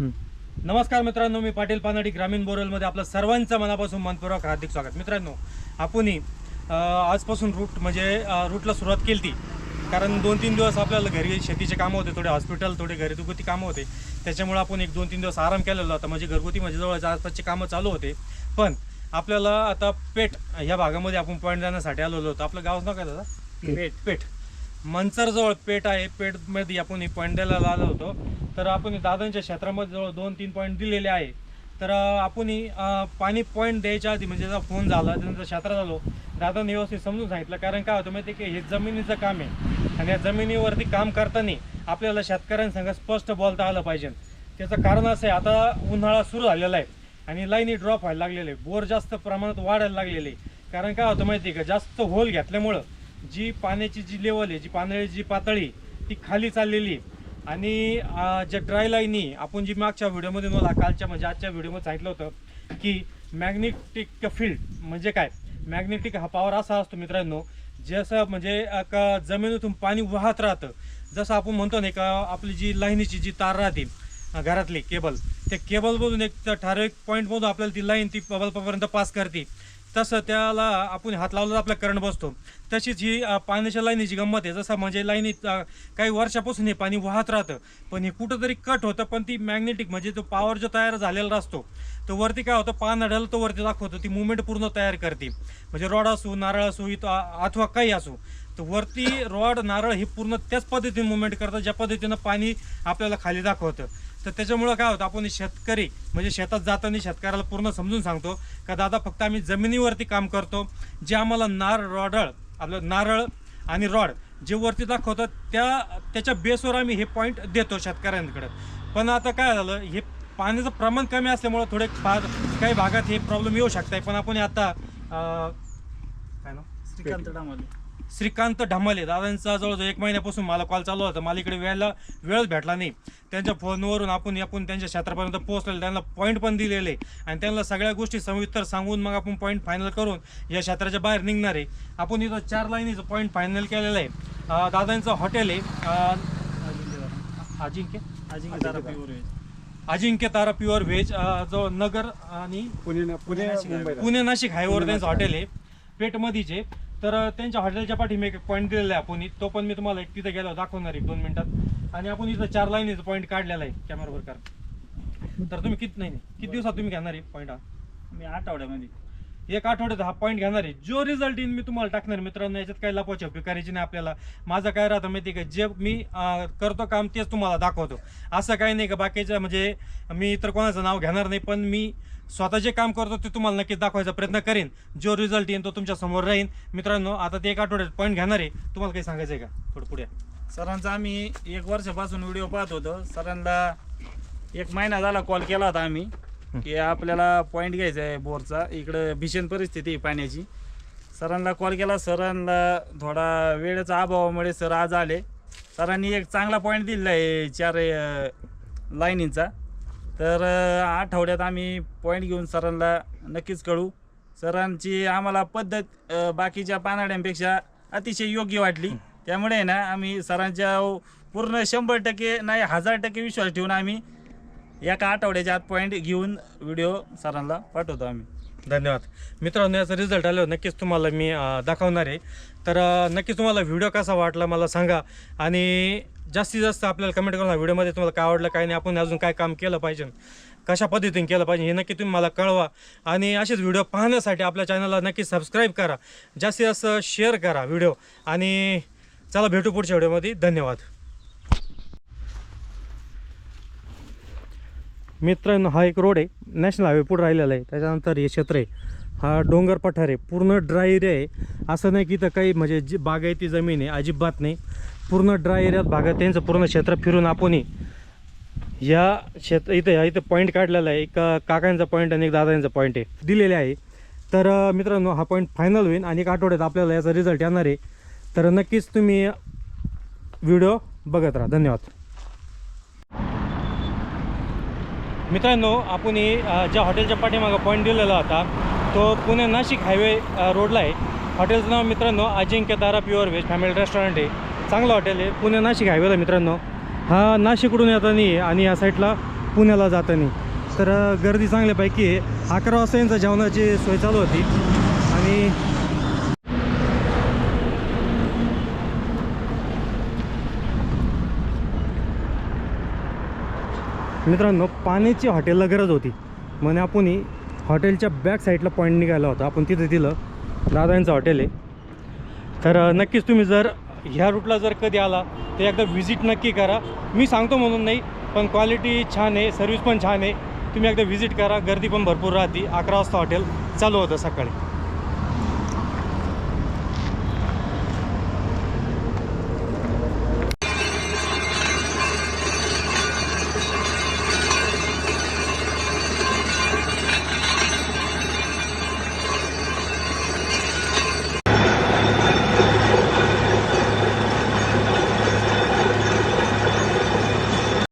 नमस्कार मित्रांनो मी पाटील पानाडी ग्रामीण बोरलमध्ये आपलं सर्वांचं मनापासून मनपूर्वक हार्दिक स्वागत. मित्रांनो आपण आजपासून रूट म्हणजे रूटला सुरुवात केली ती कारण दोन तीन दिवस आपल्याला घरी शेतीचे कामं होते थोडे हॉस्पिटल थोडे घरगुती कामं होते. त्याच्यामुळे आपण एक दोन तीन दिवस आराम केलेला होता. म्हणजे घरगुती म्हणजे जवळ आसपासचे कामं चालू होते. पण आपल्याला आता पेठ ह्या भागामध्ये आपण पॉईंट जाण्यासाठी आलेलो होतो. आपलं गाव नाव काय दादा? पेठ. पेठ. मंचरजवळ पेठ आहे. पेठमध्ये आपण पॉईंट द्यायला आलो होतो. तर आपण दादांच्या क्षेत्रामध्ये जवळ दोन तीन पॉईंट दिलेले आहे. तर आपण पाणी पॉईंट द्यायच्या आधी म्हणजे जर फोन झाला त्यानंतर क्षेत्र झालो दादांनी व्यवस्थित समजून सांगितलं. कारण काय होतं माहिती आहे की हे जमिनीचं काम आहे. आणि या जमिनीवरती काम करताना आपल्याला शेतकऱ्यांसंग स्पष्ट बोलता आलं पाहिजे. त्याचं कारण असं आहे आता उन्हाळा सुरू झालेला आहे. आणि लाईनी ड्रॉप व्हायला लागलेले बोर जास्त प्रमाणात वाढायला लागलेले कारण काय होतं माहिती आहे का जास्त होल घेतल्यामुळं जी पाण्याची जी लेवल आहे जी पाण्याची जी पातळी ती खाली चाललेली आहे. आणि ज्या ड्राय लाईनी आपण जी मागच्या व्हिडिओमध्ये मला कालच्या म्हणजे आजच्या व्हिडिओमध्ये सांगितलं होतं की मॅग्नेटिक फील्ड म्हणजे काय? मॅग्नेटिक हा पॉवर असा असतो मित्रांनो जसं म्हणजे का जमिनीतून पाणी वाहत राहतं. जसं आपण म्हणतो ना का आपली जी लाईनीची जी तार राहते घरातली केबल त्या केबलमधून एक ठराविक पॉईंटमधून आपल्याला ती लाईन ती बल्बापर्यंत पास करते. तसं त्याला आपण हात लावला तर आपला करंट बसतो. तशीच ही पाण्याच्या लाईनीची गंमत आहे. जसं म्हणजे लाईनीत काही वर्षापासून हे पाणी वाहत राहतं पण हे कुठंतरी कट होतं पण ती मॅग्नेटिक म्हणजे तो पॉवर जो तयार झालेला असतो तो वरती काय होतं पान अडलं तो वरती दाखवतो ती मुवमेंट पूर्ण तयार करते. म्हणजे रॉड असू नारळ असू इथं अथवा काही असू तर वरती रॉड नारळ हे पूर्ण त्याच पद्धतीने मुवमेंट करतात ज्या पद्धतीनं पाणी आपल्याला खाली दाखवतं. तर त्याच्यामुळं काय होतं आपण शेतकरी म्हणजे शेतात जाताना शेतकऱ्याला पूर्ण समजून सांगतो का दादा फक्त आम्ही जमिनीवरती काम करतो जे आम्हाला नार रॉडळ आपलं नारळ आणि रॉड जे वरती दाखवतात त्या त्याच्या बेसवर आम्ही हे पॉईंट देतो शेतकऱ्यांकडे. पण आता काय झालं हे पाण्याचं प्रमाण कमी असल्यामुळं थोडे फार काही भागात हे प्रॉब्लेम येऊ शकतात पण आपण आता काय ना श्रीकांत डामाले श्रीकांत ढमाले. दादांचा जवळजवळ एक महिन्यापासून मला कॉल चालू होता. मला इकडे वेळेला वेळच भेटला नाही. त्यांच्या फोनवरून आपण आपण त्यांच्या क्षेत्रापर्यंत पोहोचलेले त्यांना पॉईंट पण दिलेले. आणि त्यांना सगळ्या गोष्टी सविस्तर सांगून मग आपण पॉईंट फायनल करून या क्षेत्राच्या बाहेर निघणार आहे. आपण इथं चार लाईनीचं पॉईंट फायनल केलेलं आहे. दादांचं हॉटेल आहे. Ajinkya? Ajinkya Tara pure veg Ajinkya Tara pure veg जवळ नगर आणि पुणे पुणे पुणे नाशिक हायवेवर त्यांचं हॉटेल आहे. पेठमध्येचे तर त्यांच्या हॉटेलच्या पाठीमागे एक पॉईंट दिलेला आहे. आपण तो पण मी तुम्हाला एक तिथे गेलो दाखवणार एक दोन मिनिटात. आणि आपण इथं चार लाईनीचा पॉईंट काढलेला आहे कॅमेरावर कर तर तुम्ही किती नाही नाही, किती दिवसात तुम्ही घेणार आहे पॉईंट हा? मी आठवड्यामध्ये. एक आठवड्यात हा पॉईंट घेणार आहे. जो रिझल्ट येईन मी तुम्हाला टाकणार मित्रांनो याच्यात काही लपवाछपी करायची नाही आपल्याला. माझं काय राहतं माहिती आहे का? जे मी करतो काम तेच तुम्हाला दाखवतो. असं काही नाही का? बाकीच्या म्हणजे मी इतर कोणाचं नाव घेणार नाही पण मी स्वतः जे काम करतो ते तुम्हाला नक्कीच दाखवायचा प्रयत्न करेन. जो रिझल्ट येईन तो तुमच्यासमोर राहीन. मित्रांनो आता ते एक आठवड्यात पॉईंट घेणार आहे. तुम्हाला काही सांगायचं आहे का? थोडं पुढे. सरांचा आम्ही एक वर्षापासून व्हिडिओ पाहत होतो. सरांना एक महिना झाला कॉल केला होता आम्ही. की आपल्याला पॉईंट घ्यायचा आहे बोरचा. इकडं भीषण परिस्थिती आहे पाण्याची. सरांना कॉल केला. सरांना थोडा वेळेचा अभावामुळे सर आज आले. सरांनी एक चांगला पॉईंट दिलेला आहे चार लाईनींचा तर आठवड्यात आम्ही पॉईंट घेऊन सरांना नक्कीच कळू. सरांची आम्हाला पद्धत बाकीच्या पानाड्यांपेक्षा अतिशय योग्य वाटली. त्यामुळे आहे ना आम्ही सरांच्या पूर्ण शंभर टक्के नाही हजार टक्के विश्वास ठेवून आम्ही एका आठवड्याच्या आत पॉईंट घेऊन व्हिडिओ सरांना पाठवतो आम्ही. धन्यवाद. मित्रांनो याचा रिझल्ट आल्यावर नक्कीच तुम्हाला मी दाखवणार आहे. तर नक्कीच तुम्हाला व्हिडिओ कसा वाटला मला सांगा. आणि जास्तीत जास्त आपल्याला कमेंट करून व्हिडिओमध्ये तुम्हाला काय आवडलं काय नाही आपण अजून काय काम केलं पाहिजे कशा पद्धतीने केलं पाहिजे हे नक्की तुम्ही मला कळवा. आणि असेच व्हिडिओ पाहण्यासाठी आपल्या चॅनलला नक्की सबस्क्राईब करा. जास्तीत जास्त शेअर करा व्हिडिओ आणि चला भेटू पुढच्या व्हिडिओमध्ये धन्यवाद. मित्रांनो हा एक रोड आहे. नॅशनल हायवे पुढे राहिलेला आहे. त्याच्यानंतर हे क्षेत्र आहे. हा डोंगर पठार आहे. पूर्ण ड्राय एरिया आहे. असं नाही की इथं काही म्हणजे जी बागायती जमीन आहे. अजिबात नाही. पूर्ण ड्राय एरियात भागात त्यांचं पूर्ण क्षेत्र फिरून आपणही या क्षेत्र इथं इथं पॉईंट काढलेला आहे. एक काकांचा पॉईंट आणि एक दादांचा पॉईंट आहे. दिलेले आहे. तर मित्रांनो हा पॉईंट फायनल होईल आणि एक आठवड्यात आपल्याला याचा रिझल्ट येणार आहे. तर नक्कीच तुम्ही व्हिडिओ बघत राहा. धन्यवाद. मित्रांनो आपण हे, ज्या हॉटेलच्या पाठीमागं पॉईंट दिलेला होता तो पुणे नाशिक हायवे रोडला आहे. हॉटेलचं नाव मित्रांनो Ajinkya Tara pure veg family restaurant आहे. चांगलं हॉटेल आहे. पुणे नाशिक हायवेला मित्रांनो. हा नाशिकडून येताना आहे आणि या साईडला पुण्याला जाताना. तर गर्दी चांगल्यापैकी आहे अकरा वाजता यांचं जेवणाची सोय चालू होती. आणि मित्रांनो पाण्याची हॉटेलला गरज होती. म्हणे आपण हॉटेलच्या बॅक साईडला पॉईंट निघाला होता. आपण तिथे दिलं. दादांचं हॉटेल आहे. तर नक्कीच तुम्ही जर ह्या रूटला जर कधी आला तर एकदा व्हिजिट नक्की करा. मी सांगतो म्हणून नाही पण क्वालिटी छान आहे सर्विस पण छान आहे. तुम्ही एकदा व्हिजिट करा. गर्दी पण भरपूर राहते. अकरा वाजता हॉटेल चालू होतं सकाळी.